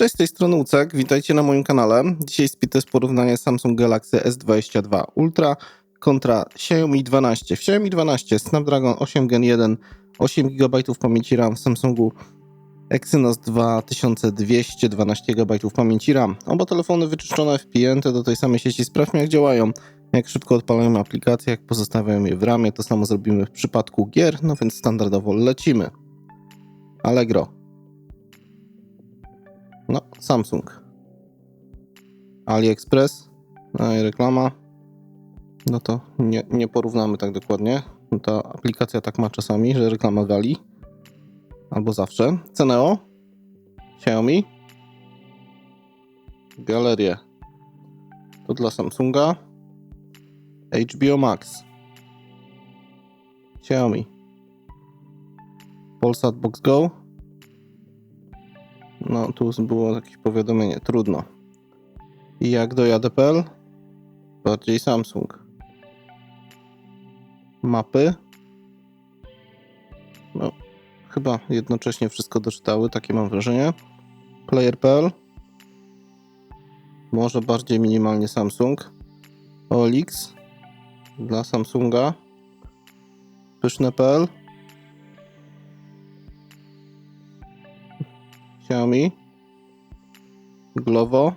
Cześć, z tej strony Ucek, witajcie na moim kanale. Dzisiaj speed test porównanie Samsung Galaxy S22 Ultra kontra Xiaomi 12. W Xiaomi 12 Snapdragon 8 Gen 1, 8 GB pamięci RAM w Samsungu Exynos 2212 GB pamięci RAM. Oba telefony wyczyszczone, wpięte do tej samej sieci. Sprawdźmy jak działają, jak szybko odpalają aplikacje, jak pozostawiają je w ramie. To samo zrobimy w przypadku gier, no więc standardowo lecimy. Allegro. Samsung. AliExpress. No i reklama. No to nie, nie porównamy tak dokładnie. Ta aplikacja tak ma czasami, że reklama wali. Albo zawsze. Ceneo. Xiaomi. Galerie. To dla Samsunga. HBO Max. Xiaomi. Polsat Box Go. No, tu było jakieś powiadomienie. Trudno. I jak do JDPL? Bardziej Samsung. Mapy. No, chyba jednocześnie wszystko doczytały, takie mam wrażenie. Player.pl. Może bardziej minimalnie Samsung. OLX dla Samsunga. Pyszne.pl. Xiaomi. Glovo.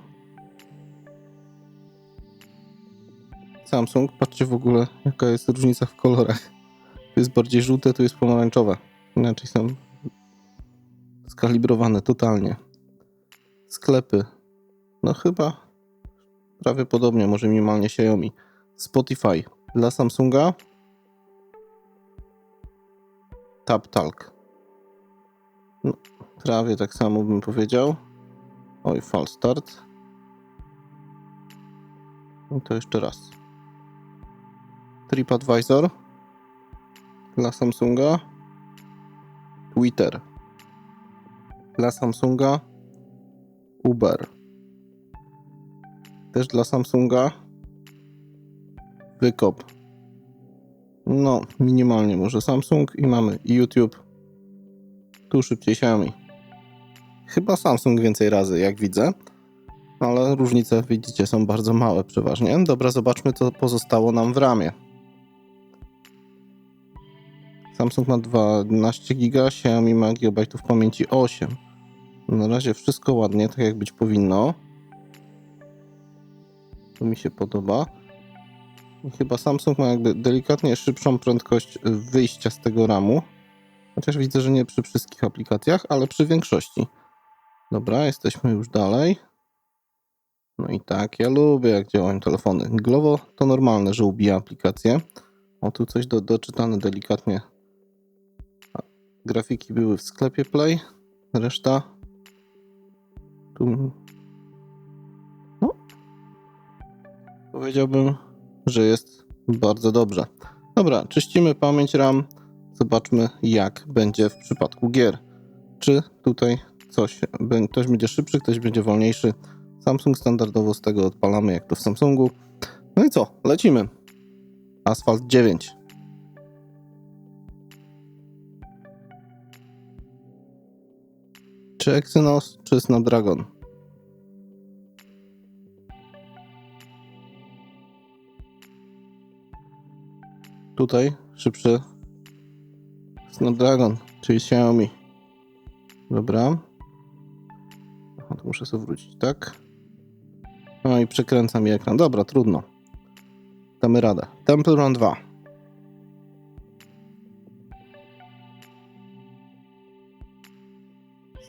Samsung. Patrzcie w ogóle, jaka jest różnica w kolorach. Tu jest bardziej żółte, tu jest pomarańczowe. Inaczej są skalibrowane totalnie. Sklepy. No chyba prawie podobnie, może minimalnie Xiaomi. Spotify dla Samsunga. TapTalk. No, prawie tak samo bym powiedział. Oj, fal start. No to jeszcze raz. TripAdvisor dla Samsunga. Twitter dla Samsunga. Uber też dla Samsunga. Wykop. No, minimalnie może Samsung i mamy YouTube. Tu szybciej Xiaomi. Chyba Samsung więcej razy, jak widzę. Ale różnice, widzicie, są bardzo małe przeważnie. Dobra, zobaczmy, co pozostało nam w ramie. Samsung ma 12 GB, Xiaomi ma gigabajtów pamięci 8. Na razie wszystko ładnie, tak jak być powinno. To mi się podoba. Chyba Samsung ma jakby delikatnie szybszą prędkość wyjścia z tego ramu. Chociaż widzę, że nie przy wszystkich aplikacjach, ale przy większości. Dobra, jesteśmy już dalej. No i tak, ja lubię jak działają telefony. Glovo to normalne, że ubija aplikację. O, tu coś do, doczytane delikatnie. Grafiki były w sklepie Play. Reszta tu no. powiedziałbym, że jest bardzo dobrze. Dobra, czyścimy pamięć RAM. Zobaczmy, jak będzie w przypadku gier. Czy tutaj coś, ktoś będzie szybszy, ktoś będzie wolniejszy. Samsung standardowo z tego odpalamy, jak to w Samsungu. No i co? Lecimy. Asphalt 9. Czy Exynos, czy Snapdragon? Tutaj szybszy Snapdragon, czyli Xiaomi. Dobra. Aha, to muszę sobie wrócić, tak? No i przekręca mi ekran. Dobra, trudno. Damy radę. Temple Run 2.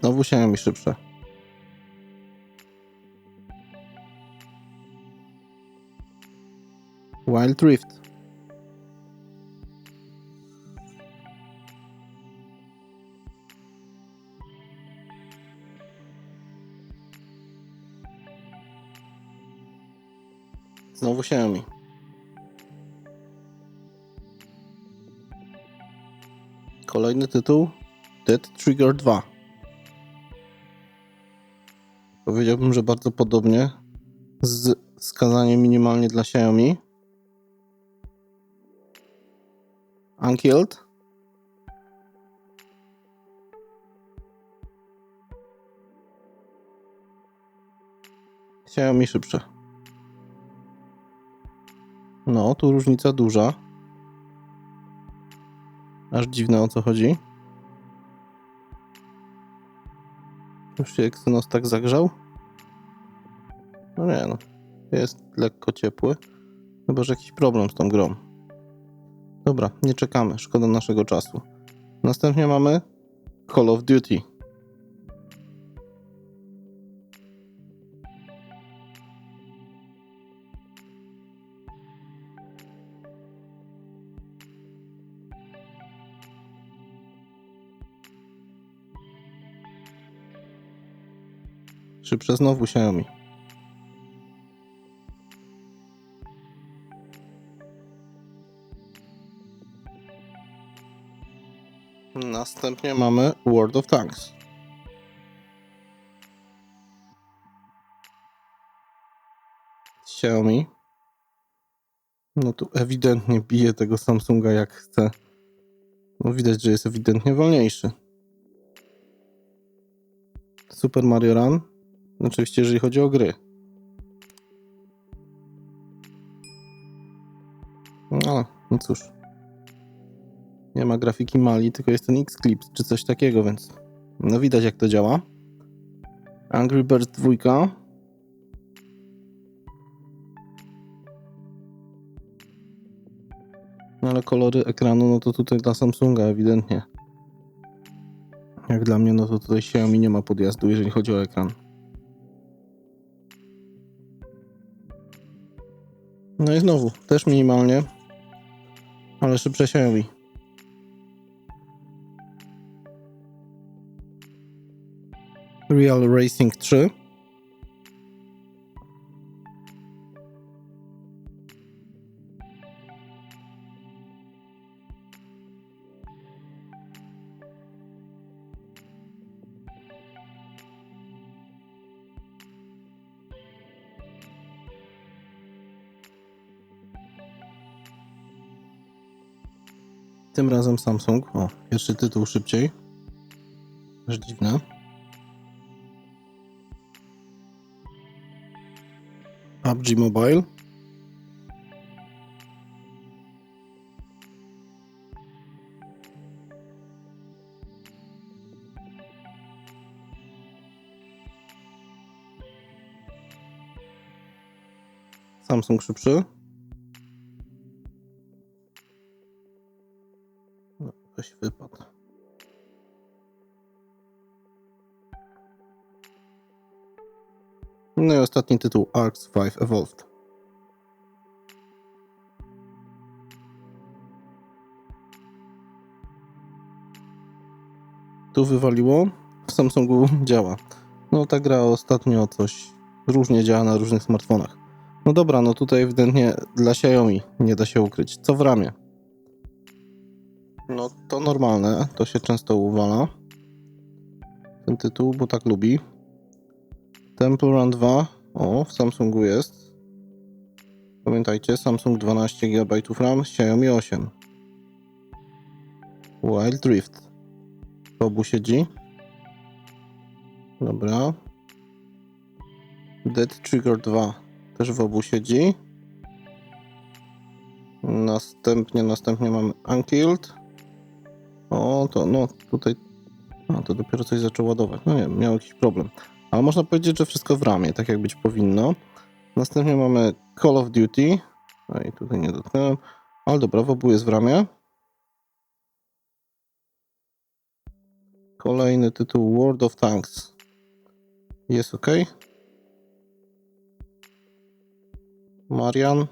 Znowu Xiaomi szybsze. Wild Rift. Xiaomi. Kolejny tytuł Dead Trigger 2. Powiedziałbym, że bardzo podobnie z skazaniem minimalnie dla Xiaomi. Unkilled. Xiaomi szybsze. No, tu różnica duża. Aż dziwne o co chodzi. Już się Exynos tak zagrzał? No nie no. Jest lekko ciepły. Chyba, że jakiś problem z tą grą. Dobra, nie czekamy. Szkoda naszego czasu. Następnie mamy Call of Duty. Szybsze znowu Xiaomi. Następnie mamy World of Tanks. Xiaomi. No tu ewidentnie bije tego Samsunga jak chce. No widać, że jest ewidentnie wolniejszy. Super Mario Run. Oczywiście, jeżeli chodzi o gry. No, no cóż. Nie ma grafiki Mali, tylko jest ten X-Clips czy coś takiego, więc no widać jak to działa. Angry Birds 2. No ale kolory ekranu, no to tutaj dla Samsunga ewidentnie. Jak dla mnie, no to tutaj Xiaomi nie ma podjazdu, jeżeli chodzi o ekran. No i znowu, też minimalnie, ale szybsze Xiaomi. Real Racing 3. Tym razem Samsung. O, pierwszy tytuł szybciej. Aż dziwne. PUBG Mobile. Samsung szybszy. Wypadł. No i ostatni tytuł Arcs 5 Evolved. Tu wywaliło, w Samsungu działa. No ta gra ostatnio coś różnie działa na różnych smartfonach. No dobra, no tutaj ewidentnie dla Xiaomi nie da się ukryć. Co w ramie? No to normalne, to się często uwala. Ten tytuł, bo tak lubi. Temple Run 2. O, w Samsungu jest. Pamiętajcie, Samsung 12 GB RAM, Xiaomi 8. Wild Drift. W obu siedzi. Dobra. Dead Trigger 2 też w obu siedzi. Następnie, następnie mamy Unkilled. O, to no, tutaj... A, to dopiero coś zaczął ładować. No nie miał jakiś problem. Ale można powiedzieć, że wszystko w ramie, tak jak być powinno. Następnie mamy Call of Duty. No i tutaj nie dotknąłem. Ale dobra, w obu jest w ramie. Kolejny tytuł World of Tanks. Jest ok. Marian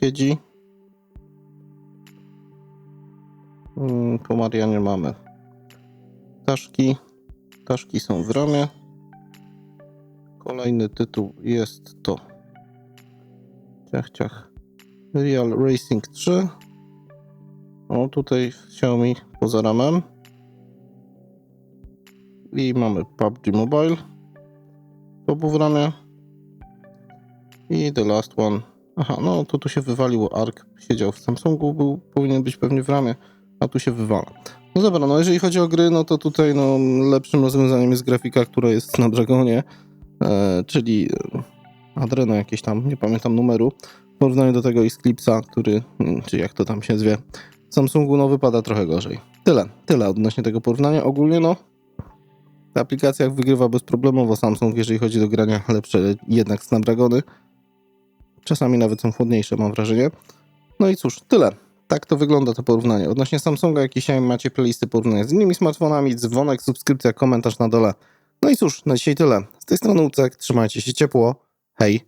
siedzi. Po Marianie mamy ptaszki. Ptaszki są w ramie. Kolejny tytuł jest to ciach ciach Real Racing 3. O, tutaj Xiaomi poza ramem. I mamy PUBG Mobile. To był w ramię. I the last one. Aha, no to tu się wywaliło ARK. Siedział w Samsungu, był, powinien być pewnie w ramie, a tu się wywala. No dobra, no jeżeli chodzi o gry, no to tutaj no, lepszym rozwiązaniem jest grafika, która jest na Dragonie. e, czyli e, Adreno jakieś tam, nie pamiętam numeru, w porównaniu do tego Eclipse'a, który, czy jak to tam się zwie, Samsungu no wypada trochę gorzej. Tyle, tyle odnośnie tego porównania. Ogólnie no, w aplikacjach wygrywa bezproblemowo Samsung, jeżeli chodzi do grania lepsze jednak Snapdragony. Czasami nawet są chłodniejsze, mam wrażenie. No i cóż, tyle. Tak to wygląda to porównanie. Odnośnie Samsunga, jakieś macie playlisty porównania z innymi smartfonami, dzwonek, subskrypcja, komentarz na dole. No i cóż, na dzisiaj tyle. Z tej strony Ucek, trzymajcie się ciepło. Hej!